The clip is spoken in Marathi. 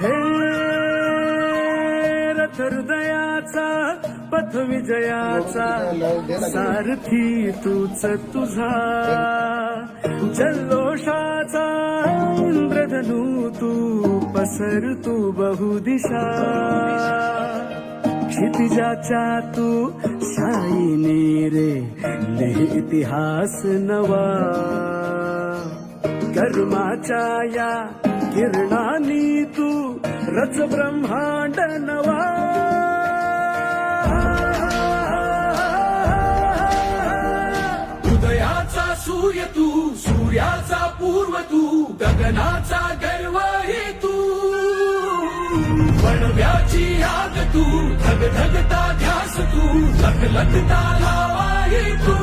हे रथ हृदयाचा पथ विजयाचा सारथी तूच तुझा. जल्लोषाचा इंद्रधनू तू पसर तू बहुदिशा. क्षितिजाच्या तू शाईने रे लिह इतिहास नवा. कर्माच्या या किरणानी तू रच ब्रह्मांड नवा. उदयाचा सूर्य तू सूर्याचा पूर्व तू गगनाचा गर्व हे तू वणव्याची आग तू धग धगता ध्यास तू लख लखता लावा हे तू